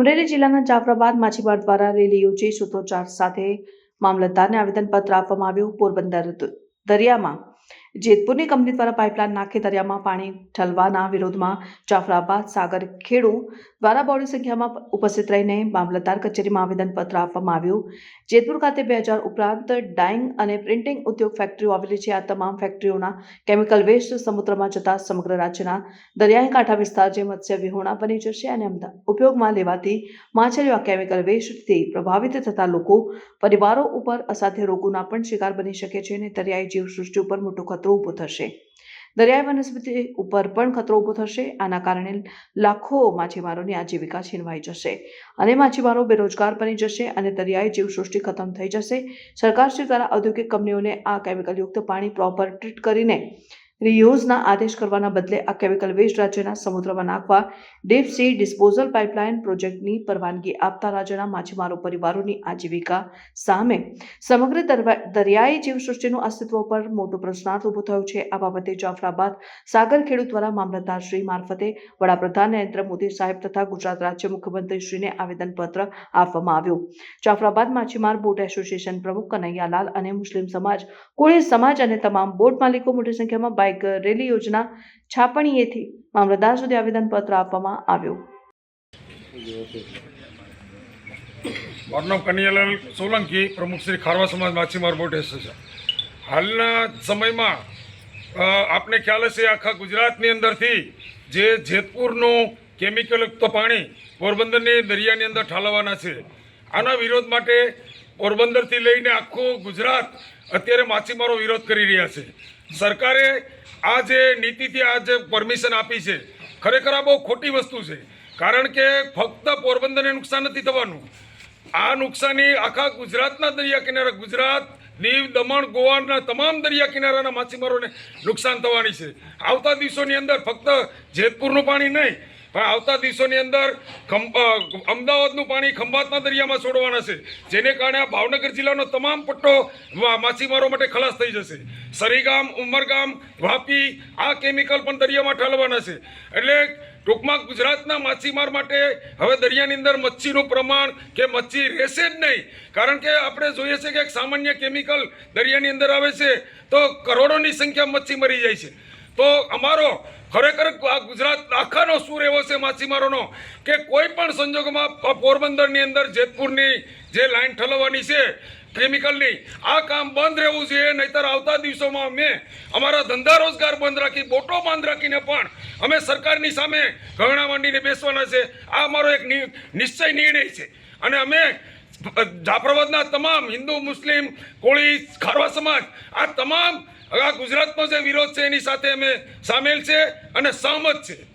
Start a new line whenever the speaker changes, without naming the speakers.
અમરેલી જિલ્લાના જાફરાબાદ માછીમાર દ્વારા રેલી યોજી સૂત્રોચ્ચાર સાથે મામલતદારને આવેદનપત્ર આપવામાં આવ્યું પોરબંદર દરિયામાં જેતપુરની કંપની દ્વારા પાઇપલાઇન નાખી દરિયામાં પાણી ઠલવાના વિરોધમાં જાફરાબાદ સાગર ખેડુ દ્વારા બહોળી સંખ્યામાં ઉપસ્થિત રહીને મામલતદાર કચેરીમાં આવેદનપત્ર આપવામાં આવ્યું. જેતપુર ખાતે બે હજાર ઉપરાંત ડાઇંગ અને પ્રિન્ટિંગ ઉદ્યોગ ફેક્ટરીઓ આવેલી છે. આ તમામ ફેક્ટરીઓના કેમિકલ વેસ્ટ સમુદ્રમાં જતા સમગ્ર રાજ્યના દરિયાઈ કાંઠા વિસ્તાર જે મત્સ્ય વિહોણા બની જશે અને ઉપયોગમાં લેવાતી માછલીઓ કેમિકલ વેસ્ટથી પ્રભાવિત થતા લોકો પરિવારો ઉપર અસાધ્ય રોગોના પણ શિકાર બની શકે છે અને દરિયાઈ જીવસૃષ્ટિ ઉપર મોટો ખતરો ઊભો થશે. દરિયાઈ વનસ્પતિ ઉપર પણ ખતરો ઊભો થશે. આના કારણે લાખો માછીમારોની આજીવિકા છીનવાઈ જશે અને માછીમારો બેરોજગાર બની જશે અને દરિયાઈ જીવસૃષ્ટિ ખતમ થઈ જશે. સરકારશ્રી દ્વારા ઔદ્યોગિક કંપનીઓને આ કેમિકલયુક્ત પાણી પ્રોપર ટ્રીટ કરીને રિયુઝના આદેશ કરવાના બદલે આ કેમિકલ વેસ્ટ રાજ્યના સમુદ્રમાં નાખવા ડીપ સી ડિસ્પોઝલ પાઇપલાઇન પ્રોજેક્ટની પરવાનગી આપતા રાજ્યના માછીમારો પરિવારોની આજીવિકા સામે સમગ્ર દરિયાઈ જીવસૃષ્ટિનું અસ્તિત્વ પર મોટો પ્રશ્નાર્થ ઊભો થયો છે. આ બાબતે જાફરાબાદ સાગર ખેડૂત દ્વારા મામલતદારશ્રી મારફતે વડાપ્રધાન નરેન્દ્ર મોદી સાહેબ તથા ગુજરાત રાજ્ય મુખ્યમંત્રીશ્રીને આવેદનપત્ર આપવામાં આવ્યું. જાફરાબાદ માછીમાર બોટ એસોસિએશન પ્રમુખ કનૈયાલાલ અને મુસ્લિમ સમાજ, કોળી સમાજ અને તમામ બોટ માલિકો મોટી સંખ્યામાં બાઇક રેલી યોજના છાપણીએથી મામલતદાર સુધી આવેદનપત્ર આપવામાં આવ્યું.
મારું કનૈયાલાલ સોલંકી, પ્રમુખ શ્રી ખારવા સમાજ માછીમાર બોટ એસોસિએશન હાલના સમયમાં આપને ખ્યાલ હશે આખા ગુજરાતની અંદરથી જે જેતપુરનું કેમિકલયુક્ત પાણી પોરબંદરની દરિયાની અંદર ઠાલવવાના છે, આના વિરોધ માટે પોરબંદરથી લઈને આખું ગુજરાત અત્યારે માછીમારો વિરોધ કરી રહ્યા છે. સરકારે આ જે નીતિથી આ જે પરમિશન આપી છે. ખરેખર આ બહુ ખોટી વસ્તુ છે. કારણ કે ફક્ત પોરબંદરને નુકસાન નથી થવાનું. આ નુકસાની આખા ગુજરાતના દરિયા કિનારા ગુજરાત દીવ દમણ, ગોવાના તમામ દરિયા કિનારાના માછીમારોને નુકસાન થવાની છે. આવતા દિવસોની અંદર ફક્ત જેતપુરનું પાણી નહીં પણ આવતા દિવસોની અંદર અમદાવાદનું પાણી ખંભાતના દરિયામાં છોડવાના છે. જેને કારણે આ ભાવનગર જિલ્લાનો તમામ પટ્ટો માછીમારો માટે ખલાસ થઈ જશે. સરીગામ, ઉમરગામ, વાપી, આ કેમિકલ પણ દરિયામાં ઠાલવાના છે. એટલે ટૂંકમાં ગુજરાતના માછીમાર માટે હવે દરિયાની અંદર મચ્છીનું પ્રમાણ કે મચ્છી રહેશે જ નહીં. કારણ કે આપણે જોઈએ છે કે એક સામાન્ય કેમિકલ દરિયાની અંદર આવે છે તો કરોડોની સંખ્યા મચ્છી મરી જાય છે. તો અમારો ખરેખર ગુજરાત આખાનો સૂર એવો છે માછીમારોનો કે કોઈ પણ સંજોગોમાં પોરબંદરની અંદર, જેતપુરની જે લાઈન ઠલવવાની છે કેમિકલની આ કામ બંધ રહેવું જોઈએ, નહીતર આવતા દિવસોમાં અમે અમારા ધંધા રોજગાર બંધ રાખી, બોટો બંધ રાખીને પણ અમે સરકારની સામે ઘરણા માંડીને બેસવાના છે. આ અમારો એક નિશ્ચય નિર્ણય છે. અને અમે જાફરાબાદના તમામ હિન્દુ, મુસ્લિમ, કોળી, ખારવા સમાજ, આ તમામ આ ગુજરાતનો જે વિરોધ છે, એની સાથે અમે સામેલ છે અને સહમત છે.